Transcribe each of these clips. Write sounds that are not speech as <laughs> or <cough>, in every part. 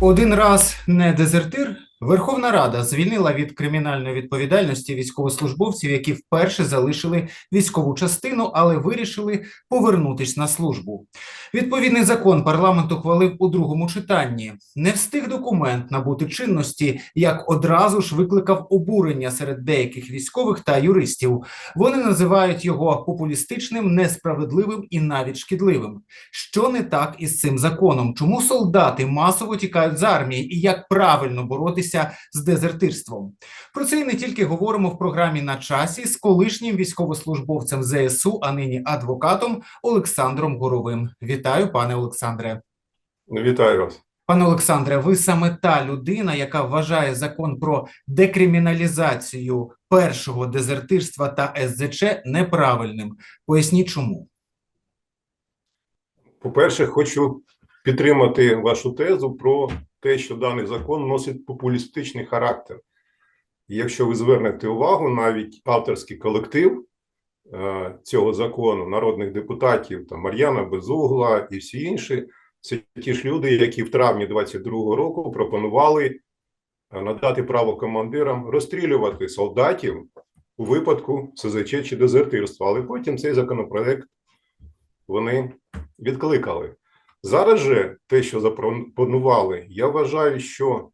Один раз не дезертир. Верховна Рада звільнила від кримінальної відповідальності військовослужбовців, які вперше залишили військову частину, але вирішили повернутись на службу. Відповідний закон парламент ухвалив у другому читанні. Не встиг документ набути чинності, як одразу ж викликав обурення серед деяких військових та юристів. Вони називають його популістичним, несправедливим і навіть шкідливим. Що не так із цим законом? Чому солдати масово тікають з армії і як правильно боротися з дезертирством? Про це і не тільки говоримо в програмі на часі з колишнім військовослужбовцем ЗСУ, а нині адвокатом Олександром Горовим. Вітаю, пане Олександре. Вітаю вас. Пане Олександре, ви саме та людина, яка вважає закон про декриміналізацію першого дезертирства та СЗЧ неправильним. Поясніть, чому. По-перше, хочу підтримати вашу тезу про те, що даний закон носить популістичний характер. І якщо ви звернете увагу, навіть авторський колектив е, цього закону, народних депутатів, там Мар'яна Безугла і всі інші, це ті ж люди, які в травні 22-го року пропонували е, надати право командирам розстрілювати солдатів у випадку СЗЧ чи дезертирства. Але потім цей законопроект вони відкликали. Зараз же те, що запропонували, я вважаю, що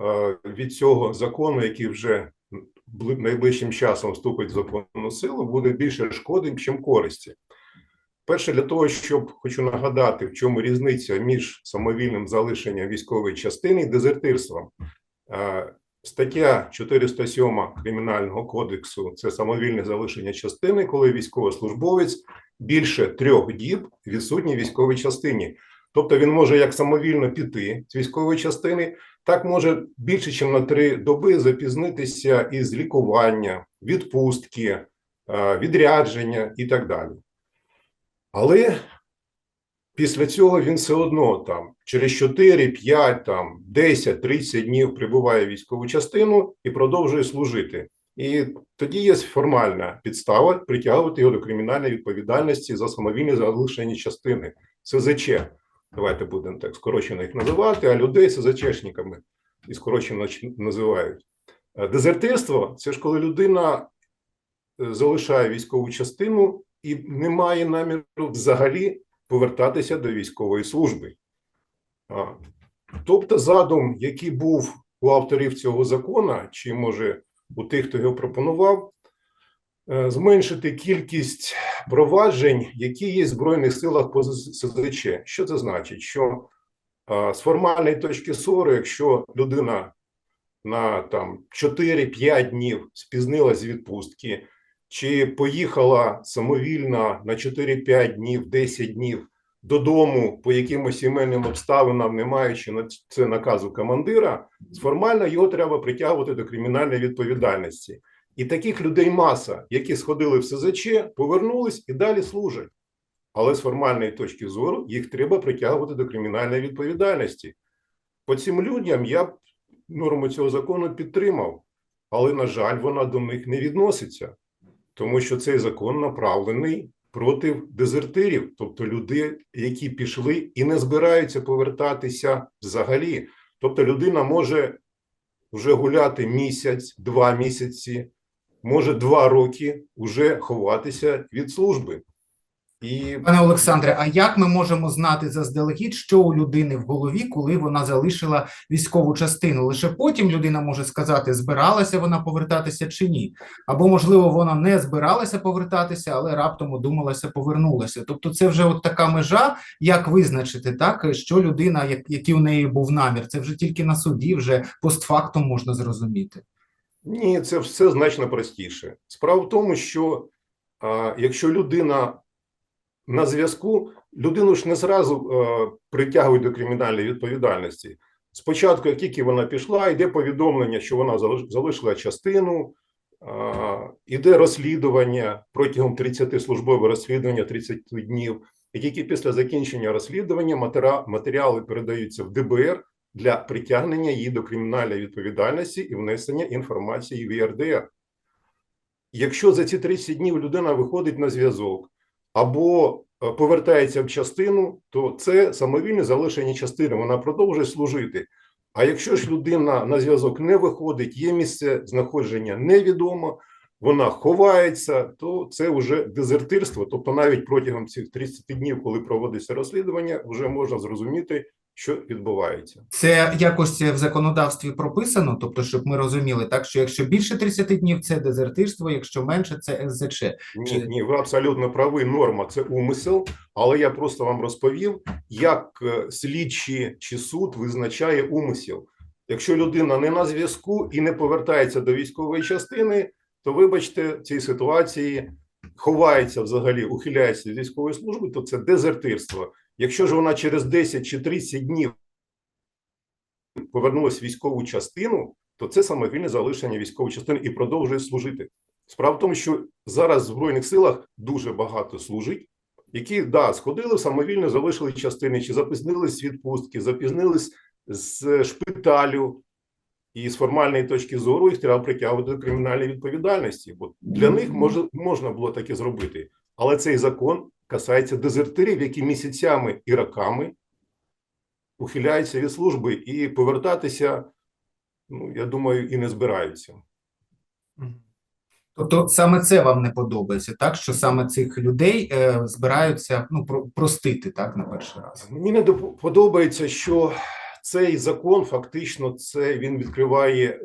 е, від цього закону, який вже найближчим часом вступить в законну силу, буде більше шкоди, ніж користі. Перше, для того, щоб хочу нагадати, в чому різниця між самовільним залишенням військової частини і дезертирством. Е, Стаття 407 Кримінального кодексу це самовільне залишення частини, коли військовослужбовець більше трьох діб відсутній військовій частині. Тобто він може як самовільно піти з військової частини, так може більше, ніж на три доби запізнитися із лікування, відпустки, е, відрядження і так далі. Але після цього він все одно там через 4, 5, там 10, 30 днів прибуває в військову частину і продовжує служити. І тоді є формальна підстава притягувати його до кримінальної відповідальності за самовільне залишення частини СЗЧ. Давайте будемо так скорочено їх називати, а людей СЗЧшниками і скорочено називають. Е, Дезертирство це ж коли людина е, залишає військову частину і не має наміру взагалі повертатися до військової служби. Тобто, задум, який був у авторів цього закону, чи може у тих, хто його пропонував, е, зменшити кількість проваджень, які є в Збройних силах по СЗЧ. Що це значить? Що з формальної точки зору, якщо людина на там 4-5 днів спізнилась з відпустки, чи поїхала самовільно на 4-5 днів, 10 днів додому по якимось сімейним обставинам, не маючи на це наказу командира, формально його треба притягувати до кримінальної відповідальності. І таких людей маса, які сходили в СЗЧ, повернулись і далі служать. Але з формальної точки зору їх треба притягувати до кримінальної відповідальності. По цим людям я б норму цього закону підтримав, але, на жаль, вона до них не відноситься, тому що цей закон направлений проти дезертирів, тобто людей, які пішли і не збираються повертатися взагалі. Тобто людина може вже гуляти місяць, два місяці, може два роки вже ховатися від служби. І Пане Олександре, а як ми можемо знати заздалегідь, що у людини в голові, коли вона залишила військову частину? Лише потім людина може сказати, збиралася вона повертатися чи ні. Або, можливо, вона не збиралася повертатися, але раптом одумалася, повернулася. Тобто, це вже от така межа, як визначити, так що людина, як- який у неї був намір, це вже тільки на суді, вже постфактум можна зрозуміти. Ні, це все значно простіше. Справа в тому, що а, якщо людина на зв'язку, людину ж не зразу е, притягують до кримінальної відповідальності. Спочатку, як тільки вона пішла, йде повідомлення, що вона залишила частину, іде розслідування протягом 30 службове розслідування 30 днів. І тільки після закінчення розслідування матеріали передаються в ДБР для притягнення її до кримінальної відповідальності і внесення інформації в ЄРДР. Якщо за ці 30 днів людина виходить на зв'язок або е, повертається в частину, то це самовільне залишення частини, вона продовжує служити. А якщо ж людина на зв'язок не виходить, є місце знаходження невідомо, вона ховається, то це вже дезертирство. Тобто, навіть протягом цих 30 днів, коли проводиться розслідування, вже можна зрозуміти, що відбувається. Це якось в законодавстві прописано, тобто, щоб ми розуміли, так що якщо більше 30 днів, це дезертирство, якщо менше, це СЗЧ. Ні, Чи- ні, ви абсолютно праві. Норма це умисел, але я просто вам розповів, як е, слідчі чи суд визначає умисел. Якщо людина не на зв'язку і не повертається до військової частини, то вибачте, в цій ситуації ховається взагалі, ухиляється від військової служби, то це дезертирство. Якщо ж вона через 10 чи 30 днів повернулася в військову частину, то це самовільне залишення військової частини і продовжує служити. Справа в тому, що зараз в Збройних силах дуже багато служить, які да, сходили самовільно, залишили частини, чи запізнились з відпустки, запізнились з шпиталю, і з формальної точки зору їх треба притягувати до кримінальної відповідальності. Бо для них може, можна було таке зробити. Але цей закон касається дезертирів, які місяцями і роками ухиляються від служби і повертатися, ну я думаю, і не збираються. Тобто саме це вам не подобається, так що саме цих людей е, збираються ну про- простити так на перший раз. Мені не подобається, що цей закон фактично це він відкриває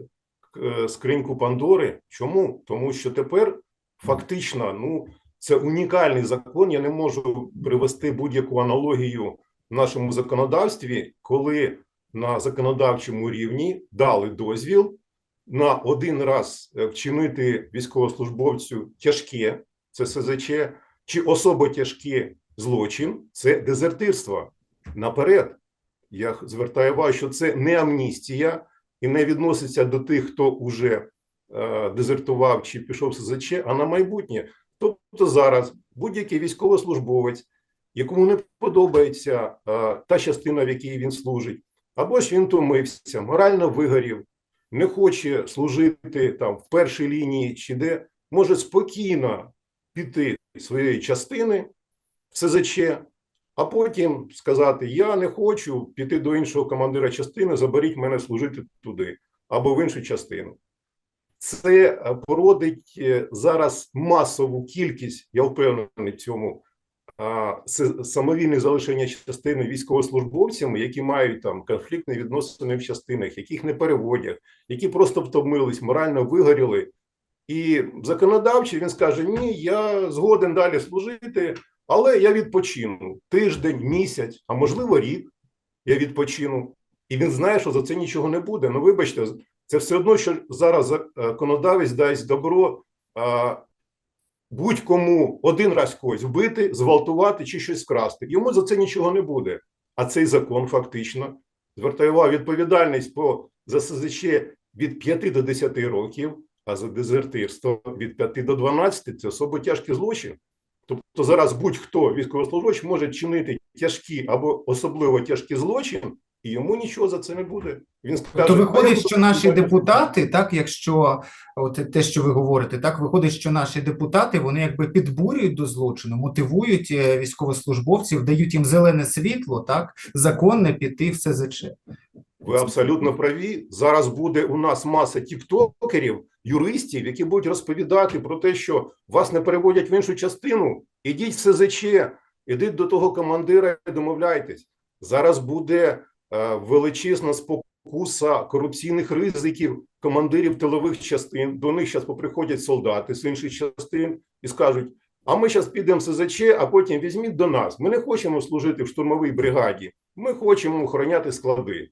е, скриньку Пандори. Чому? Тому що тепер фактично, ну це унікальний закон. Я не можу привести будь-яку аналогію в нашому законодавстві, коли на законодавчому рівні дали дозвіл на один раз е, вчинити військовослужбовцю тяжке, це СЗЧ, чи особо тяжке злочин, це дезертирство. Наперед, я звертаю увагу, що це не амністія і не відноситься до тих, хто вже е, дезертував чи пішов СЗЧ, а на майбутнє. Тобто зараз будь-який військовослужбовець, якому не подобається та частина, в якій він служить, або ж він втомився, морально вигорів, не хоче служити там в першій лінії чи де, може спокійно піти своєї частини в СЗЧ, а потім сказати: Я не хочу піти до іншого командира частини, заберіть мене служити туди або в іншу частину. Це е, породить е, зараз масову кількість, я впевнений в цьому, самовільне залишення частини військовослужбовцями, які мають там конфліктні відносини в частинах, яких не переводять, які просто втомились, морально вигоріли. І законодавчий він скаже: Ні, я згоден далі служити, але я відпочину тиждень, місяць, а можливо, рік. Я відпочину. І він знає, що за це нічого не буде. Ну, вибачте, це все одно, що зараз е, законодавець дасть добро будь-кому один раз когось вбити, зґвалтувати чи щось вкрасти. Йому за це нічого не буде. А цей закон фактично звертає відповідальність по СЗЧ від 5 до 10 років, а за дезертирство від 5 до 12 це особо тяжкий злочин. Тобто зараз будь-хто військовослужбовець може чинити тяжкі або особливо тяжкий злочин, і йому нічого за це не буде. Він скаже, Тобто «А я виходить, що наші депутати, так, якщо от те, що ви говорите, так виходить, що наші депутати вони якби підбурюють до злочину, мотивують е, військовослужбовців, дають їм зелене світло, так законне піти в СЗЧ. Ви абсолютно праві. Зараз буде у нас маса тіктокерів, юристів, які будуть розповідати про те, що вас не переводять в іншу частину. Ідіть в СЗЧ, ідіть до того командира і домовляйтесь. Зараз буде величезна спокуса корупційних ризиків командирів тилових частин. До них зараз поприходять солдати з інших частин і скажуть: а ми зараз підемо СЗЧ, а потім візьміть до нас. Ми не хочемо служити в штурмовій бригаді, ми хочемо охороняти склади.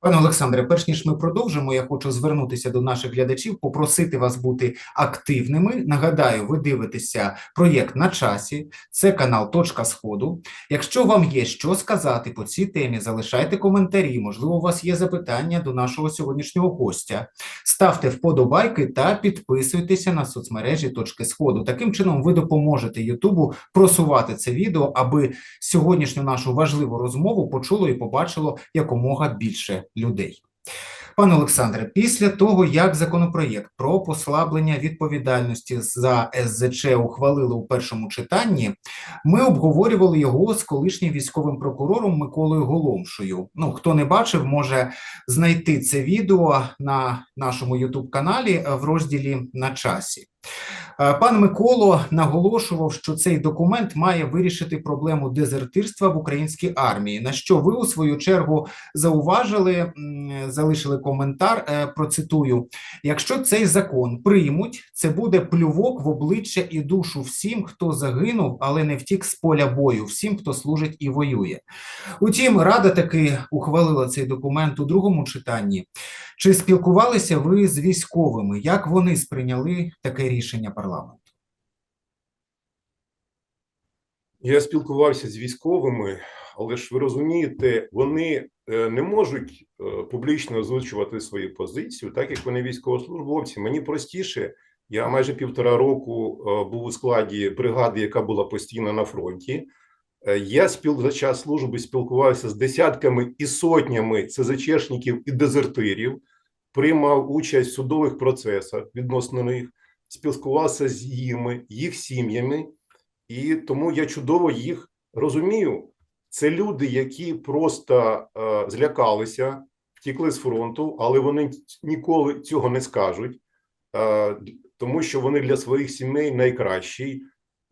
Пане Олександре, перш ніж ми продовжимо, я хочу звернутися до наших глядачів, попросити вас бути активними. Нагадаю, ви дивитеся проєкт на часі. Це канал Точка Сходу. Якщо вам є що сказати по цій темі, залишайте коментарі. Можливо, у вас є запитання до нашого сьогоднішнього гостя. Ставте вподобайки та підписуйтеся на соцмережі Точки Сходу. Таким чином, ви допоможете Ютубу просувати це відео, аби сьогоднішню нашу важливу розмову почуло і побачило якомога більше людей. Пане Олександре, після того, як законопроєкт про послаблення відповідальності за СЗЧ ухвалили у першому читанні, ми обговорювали його з колишнім військовим прокурором Миколою Голомшою. Ну, хто не бачив, може знайти це відео на нашому Ютуб-каналі в розділі на часі. Е, Пан Миколо наголошував, що цей документ має вирішити проблему дезертирства в українській армії. На що ви у свою чергу зауважили, залишили коментар. е, Процитую: якщо цей закон приймуть, це буде плювок в обличчя і душу всім, хто загинув, але не втік з поля бою, всім, хто служить і воює. Утім, рада таки ухвалила цей документ у другому читанні. Чи спілкувалися ви з військовими? Як вони сприйняли таке рішення парламенту? Я спілкувався з військовими, але ж ви розумієте, вони не можуть е, публічно озвучувати свою позицію, так як вони військовослужбовці. Мені простіше. Я майже півтора року е, був у складі бригади, яка була постійно на фронті. Е, Я спіл за час служби спілкувався з десятками і сотнями ЦЗЧшників і дезертирів, приймав участь в судових процесах відносно них, спілкувався з ними, їх сім'ями. І тому я чудово їх розумію. Це люди, які просто е, злякалися, втікли з фронту, але вони ніколи цього не скажуть, е, тому що вони для своїх сімей найкращі,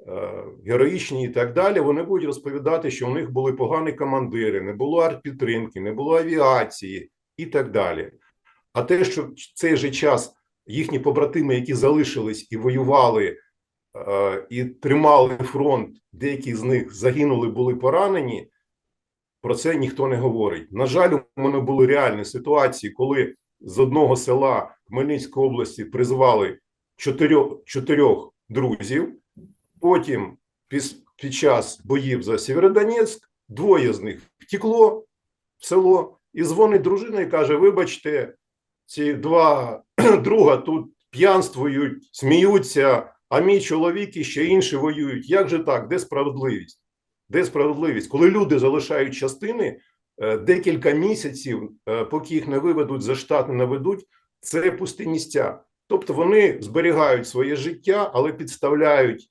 е, героїчні і так далі. Вони будуть розповідати, що у них були погані командири, не було артпідтримки, не було авіації і так далі. А те, що в цей же час їхні побратими, які залишились і воювали і тримали фронт, деякі з них загинули, були поранені. Про це ніхто не говорить. На жаль, у мене були реальні ситуації, коли з одного села Хмельницької області призвали чотирьох, чотирьох друзів. Потім, під час боїв за Сєвєродонецьк, двоє з них втекло в село і дзвонить дружина і каже: Вибачте, ці два <clears throat> друга тут п'янствують, сміються, а мій чоловік і ще інші воюють. Як же так? Де справедливість? Де справедливість? Коли люди залишають частини е, декілька місяців, е, поки їх не виведуть за штат, не наведуть, це пусті місця. Тобто вони зберігають своє життя, але підставляють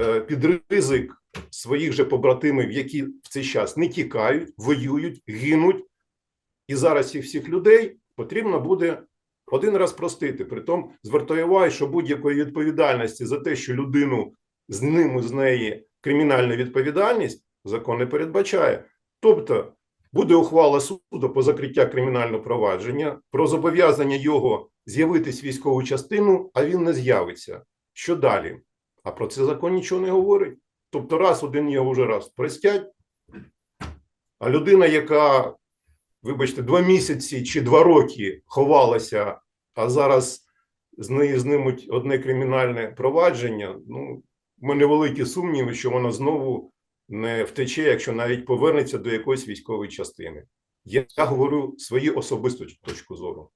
е, під ризик своїх же побратимів, які в цей час не тікають, воюють, гинуть. І зараз цих всіх людей потрібно буде один раз простити. Притом звертаю що будь-якої відповідальності за те, що людину з ним з неї кримінальна відповідальність закон не передбачає. Тобто буде ухвала суду по закриття кримінального провадження про зобов'язання його з'явитись військову частину, а він не з'явиться. Що далі? А про це закон нічого не говорить. Тобто, раз один його вже раз простять, а людина, яка, вибачте, два місяці чи два роки ховалася, а зараз з неї знимуть одне кримінальне провадження. Ну, в мене великі сумніви, що вона знову не втече, якщо навіть повернеться до якоїсь військової частини. Я, говорю свою особисту точку зору.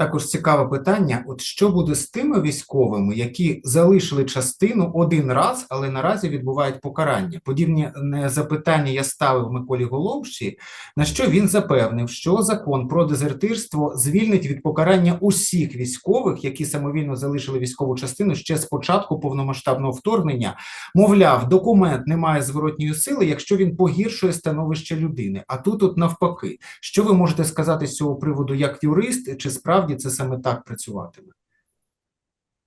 Також цікаве питання: от що буде з тими військовими, які залишили частину один раз, але наразі відбувають покарання? Подібні е, запитання я ставив Миколі Головші, на що він запевнив, що закон про дезертирство звільнить від покарання усіх військових, які самовільно залишили військову частину ще з початку повномасштабного вторгнення. Мовляв, документ не має зворотньої сили, якщо він погіршує становище людини. А тут, от навпаки, що ви можете сказати з цього приводу як юрист, чи справді це саме так працюватиме?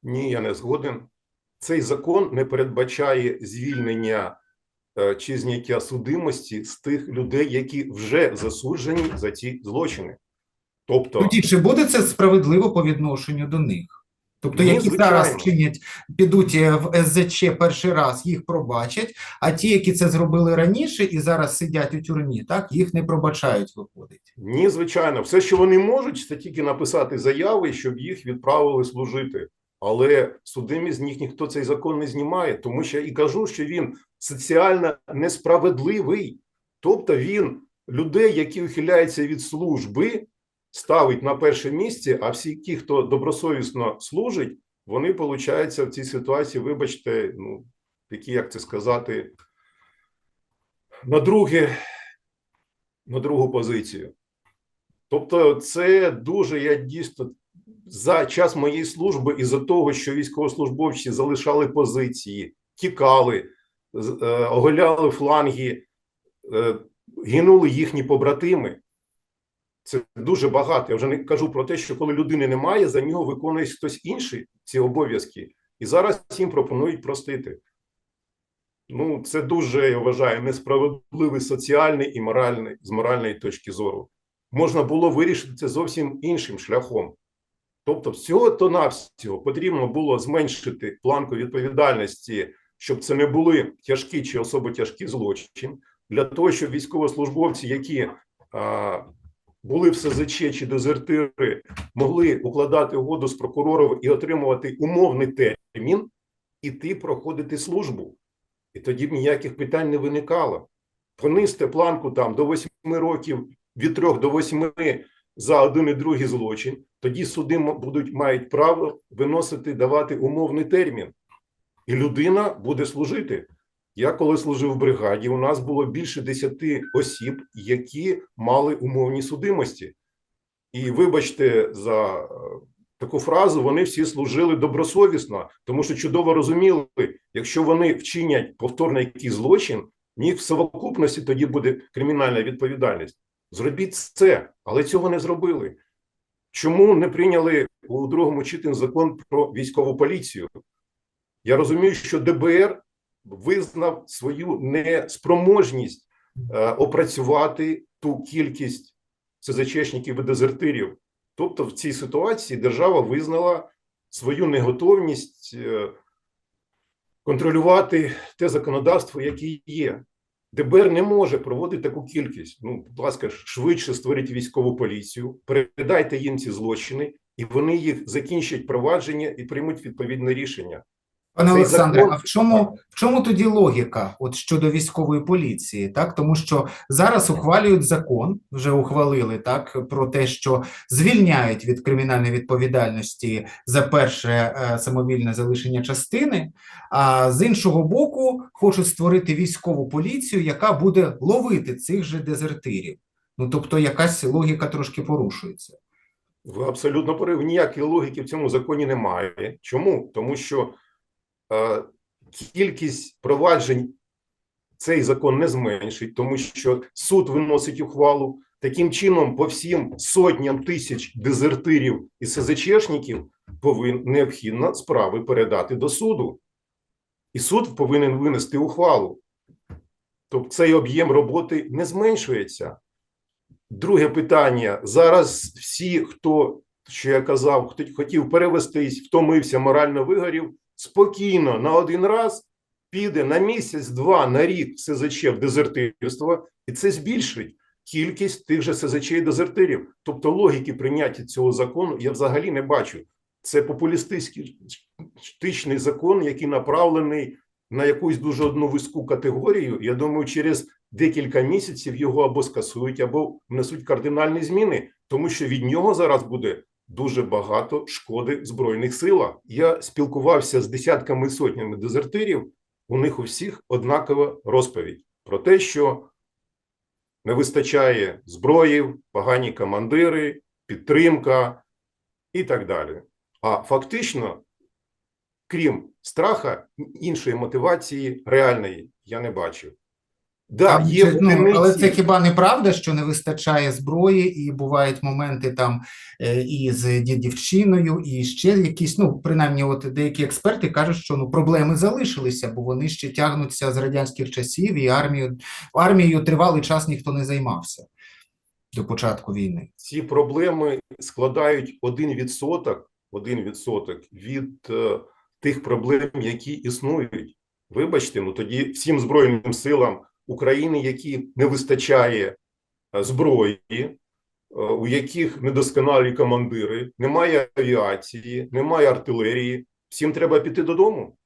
Ні, я не згоден. Цей закон не передбачає звільнення е, чи зняття судимості з тих людей, які вже засуджені за ці злочини. Тобто, Тоді чи буде це справедливо по відношенню до них? Тобто, Ні, які зараз звичайно. чинять, підуть е, в СЗЧ перший раз, їх пробачать, а ті, які це зробили раніше і зараз сидять у тюрмі, так їх не пробачають, виходить. ні, звичайно, все, що вони можуть, це тільки написати заяви, щоб їх відправили служити. Але судимість з них ніхто цей закон не знімає, тому що я і кажу, що він соціально несправедливий. Тобто він людей, які ухиляються від служби, ставить на перше місце, а всі ті, хто добросовісно служить, вони, виходить, в цій ситуації, вибачте, ну, такі, як це сказати, на друге, на другу позицію. Тобто, це дуже я дійсно за час моєї служби, із-за того, що військовослужбовці залишали позиції, тікали, е, оголяли фланги, е, гинули їхні побратими. Це дуже багато. Я вже не кажу про те, що коли людини немає, за нього виконує хтось інший ці обов'язки. І зараз їм пропонують простити. Ну, це дуже, я вважаю, несправедливий соціальний і моральний, з моральної точки зору. Можна було вирішити це зовсім іншим шляхом. Тобто, всього то навсього потрібно було зменшити планку відповідальності, щоб це не були тяжкі чи особо тяжкі злочини, для того, щоб військовослужбовці, які були в СЗЧ чи дезертири, могли укладати угоду з прокурором і отримувати умовний термін, іти проходити службу. І тоді б ніяких питань не виникало. Понизьте планку там до 8 років, від 3 до 8 за один і другий злочин, тоді суди будуть мають право виносити, давати умовний термін, і людина буде служити. Я коли служив в бригаді, у нас було більше 10 осіб, які мали умовні судимості. І вибачте за е, таку фразу, вони всі служили добросовісно, тому що чудово розуміли, якщо вони вчинять повторно якийсь злочин, в в совокупності тоді буде кримінальна відповідальність. Зробіть це, але цього не зробили. Чому не прийняли у другому читанні закон про військову поліцію? Я розумію, що ДБР визнав свою неспроможність е, опрацювати ту кількість СЗЧшників і дезертирів. Тобто, в цій ситуації держава визнала свою неготовність е, контролювати те законодавство, яке є. ДБР не може проводити таку кількість. Ну, будь ласка, швидше створіть військову поліцію, передайте їм ці злочини, і вони їх закінчать провадження і приймуть відповідне рішення. Пане Олександре, а в чому, в чому тоді логіка от щодо військової поліції? Так, тому що зараз ухвалюють закон, вже ухвалили так про те, що звільняють від кримінальної відповідальності за перше е, самовільне залишення частини. А з іншого боку, хочуть створити військову поліцію, яка буде ловити цих же дезертирів. Ну тобто, якась логіка трошки порушується. Ви абсолютно праві. Ніякої логіки в цьому законі немає. Чому? Тому що кількість проваджень цей закон не зменшить, тому що суд виносить ухвалу. Таким чином, по всім сотням тисяч дезертирів і СЗЧшників повин необхідно справи передати до суду. І суд повинен винести ухвалу. Тобто цей об'єм роботи не зменшується. Друге питання. Зараз всі, хто, що я казав, хто хотів перевестись, втомився, морально вигорів, спокійно на один раз піде на місяць, два, на рік СЗЧ в і це збільшить кількість тих же СЗЧ і дезертирів. Тобто логіки прийняття цього закону я взагалі не бачу. Це популістичний закон, який направлений на якусь дуже одну вузьку категорію. Я думаю, через декілька місяців його або скасують, або внесуть кардинальні зміни, тому що від нього зараз буде дуже багато шкоди в збройних силах. Я спілкувався з десятками сотнями дезертирів. У них у всіх однакова розповідь про те, що не вистачає зброї, погані командири, підтримка і так далі. А фактично, крім страха, іншої мотивації реальної я не бачу. Да, є це, ну, але це хіба не правда, що не вистачає зброї, і бувають моменти там е, і з ді- дівчиною, і ще якісь, ну, принаймні, от деякі експерти кажуть, що ну, проблеми залишилися, бо вони ще тягнуться з радянських часів, і армію, армією тривалий час ніхто не займався до початку війни. ці проблеми складають 1%, 1% від е, тих проблем, які існують. Вибачте, ну тоді всім Збройним силам України, які не вистачає е, зброї, е, у яких недосконалі командири, немає авіації, немає артилерії, всім треба піти додому.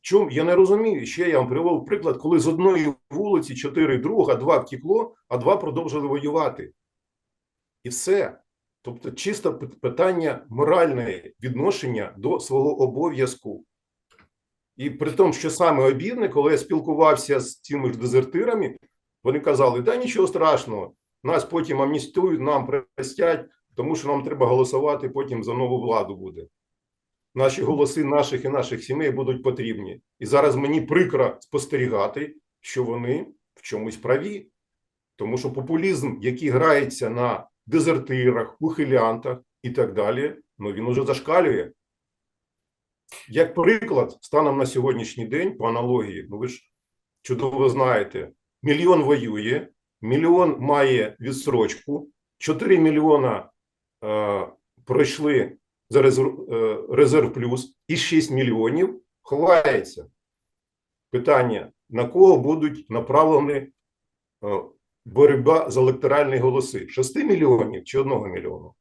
Чому я не розумію? Ще я вам привів приклад, коли з одної вулиці чотири друга, два втекло, а два продовжили воювати. І все. Тобто, чисто питання моральне відношення до свого обов'язку. І при тому, що саме обідне, коли я спілкувався з цими ж дезертирами, вони казали: да нічого страшного, Нас потім амністують, нам простять, тому що нам треба голосувати потім за нову владу буде. Наші голоси наших і наших сімей будуть потрібні. І зараз мені прикро спостерігати, що вони в чомусь праві. Тому що популізм, який грається на дезертирах, ухилянтах і так далі, ну він уже зашкалює. Як приклад, станом на сьогоднішній день, по аналогії, ну ви ж чудово знаєте, мільйон воює, мільйон має відсрочку, 4 мільйона е, пройшли за резерв, е, резерв плюс, і 6 мільйонів ховається. Питання: на кого будуть направлені е, боротьба за електоральні голоси? 6 мільйонів чи 1 мільйону?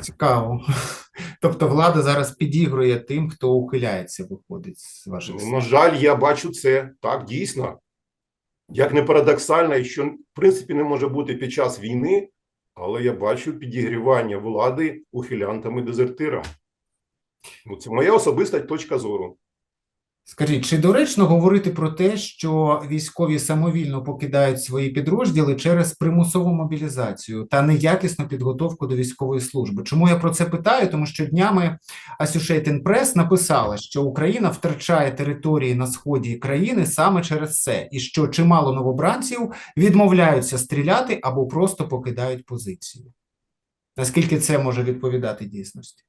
Цікаво. <laughs> Тобто влада зараз підігрує тим, хто ухиляється, виходить з ваших Ну, слів. на жаль, я бачу це так дійсно. Як не парадоксально, і що в принципі не може бути під час війни, але я бачу підігрівання влади ухилянтами дезертирам. Ну, це моя особиста точка зору. Скажіть, чи доречно говорити про те, що військові самовільно покидають свої підрозділи через примусову мобілізацію та неякісну підготовку до військової служби? Чому я про це питаю? Тому що днями Associated Press написала, що Україна втрачає території на сході країни саме через це, і що чимало новобранців відмовляються стріляти або просто покидають позицію. Наскільки це може відповідати дійсності?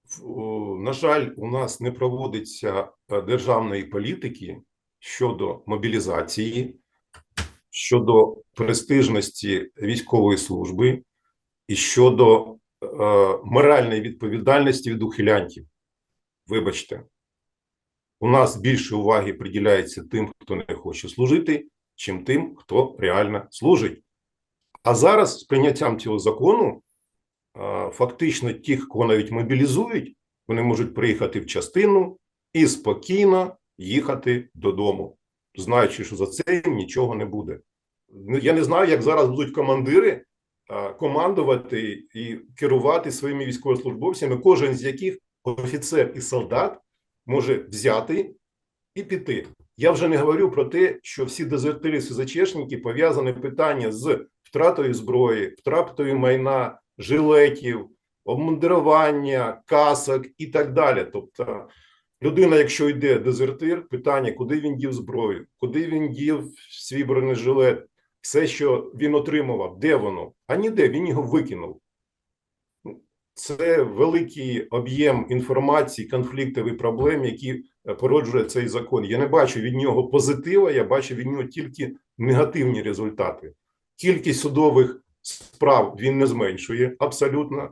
В- о, На жаль, у нас не проводиться е, державної політики щодо мобілізації, щодо престижності військової служби і щодо е, моральної відповідальності від ухилянтів. Вибачте, у нас більше уваги приділяється тим, хто не хоче служити, чим тим, хто реально служить. А зараз з прийняттям цього закону фактично тих, кого навіть мобілізують, вони можуть приїхати в частину і спокійно їхати додому, знаючи, що за це нічого не буде. Ну, Я не знаю, як зараз будуть командири командувати і керувати своїми військовослужбовцями, кожен з яких офіцер і солдат може взяти і піти. Я вже не говорю про те, що всі дезертири СЗЧшники пов'язане питання з втратою зброї, втратою майна, жилетів, обмундирування, касок і так далі. Тобто, людина, якщо йде дезертир, питання, куди він дів зброю, куди він дів свій бронежилет, все, що він отримував, де воно? А ніде, він його викинув. Це великий об'єм інформації, конфліктів і проблем, які е, породжує цей закон. Я не бачу від нього позитива, я бачу від нього тільки негативні результати. Кількість судових справ він не зменшує абсолютно,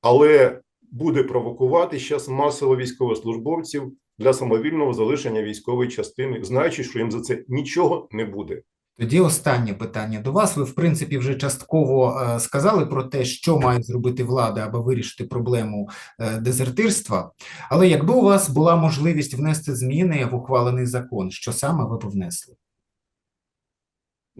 але буде провокувати зараз масово військовослужбовців для самовільного залишення військової частини, знаючи, що їм за це нічого не буде. Тоді останнє питання до вас. Ви, в принципі, вже частково е, сказали про те, що має зробити влада, аби вирішити проблему е, дезертирства. Але якби у вас була можливість внести зміни в ухвалений закон, що саме ви б внесли?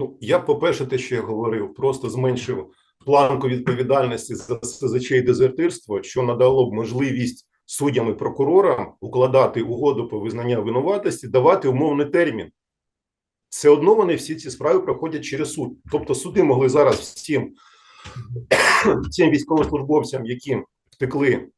Ну, я, по-перше, те, що я говорив, просто зменшив планку відповідальності за СЗЧ і дезертирство, що надало б можливість суддям і прокурорам укладати угоду про визнання винуватості, давати умовний термін. Все одно вони всі ці справи проходять через суд. Тобто суди могли зараз всім <coughs> цим військовослужбовцям, які втекли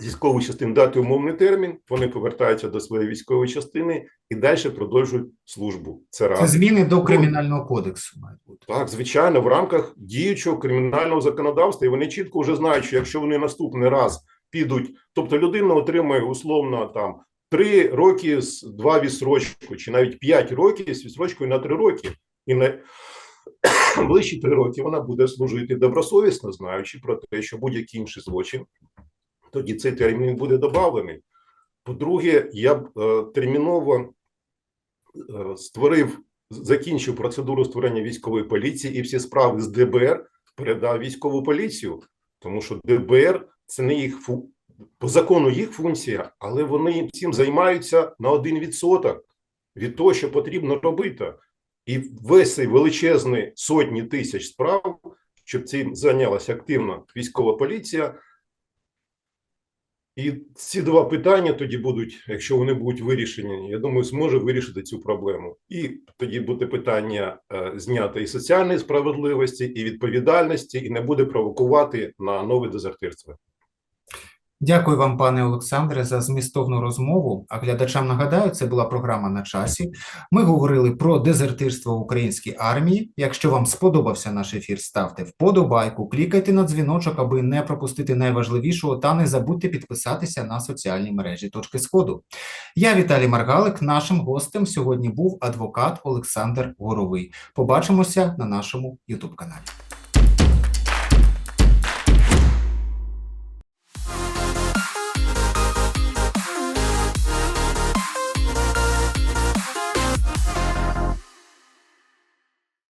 з військової частини, дати умовний термін, вони повертаються до своєї військової частини і далі продовжують службу. Це раз. Це зміни до кримінального кодексу мають бути. Так, звичайно, в рамках діючого кримінального законодавства, і вони чітко вже знають, що якщо вони наступний раз підуть, тобто людина отримує условно там три роки з два відсрочку, чи навіть п'ять років з відсрочкою на три роки, і на <coughs> ближчі три роки вона буде служити добросовісно, знаючи про те, що будь-який інший злочин, тоді цей термін буде додавлений. По-друге, я б е, терміново е, створив закінчив процедуру створення військової поліції і всі справи з ДБР передав військову поліцію, тому що ДБР це не їх фу... по закону їх функція, але вони цим займаються на один відсоток від того, що потрібно робити. І весь цей величезний сотні тисяч справ, щоб цим зайнялася активно військова поліція. І ці два питання тоді будуть, якщо вони будуть вирішені, я думаю, зможе вирішити цю проблему. І тоді буде питання зняти знято і соціальної справедливості, і відповідальності, і не буде провокувати на нове дезертирство. Дякую вам, пане Олександре, за змістовну розмову. А глядачам нагадаю, це була програма на часі. Ми говорили про дезертирство в українській армії. Якщо вам сподобався наш ефір, ставте вподобайку, клікайте на дзвіночок, аби не пропустити найважливішого, та не забудьте підписатися на соціальні мережі точки сходу. Я Віталій Маргалик. Нашим гостем сьогодні був адвокат Олександр Горовий. Побачимося на нашому Ютуб каналі.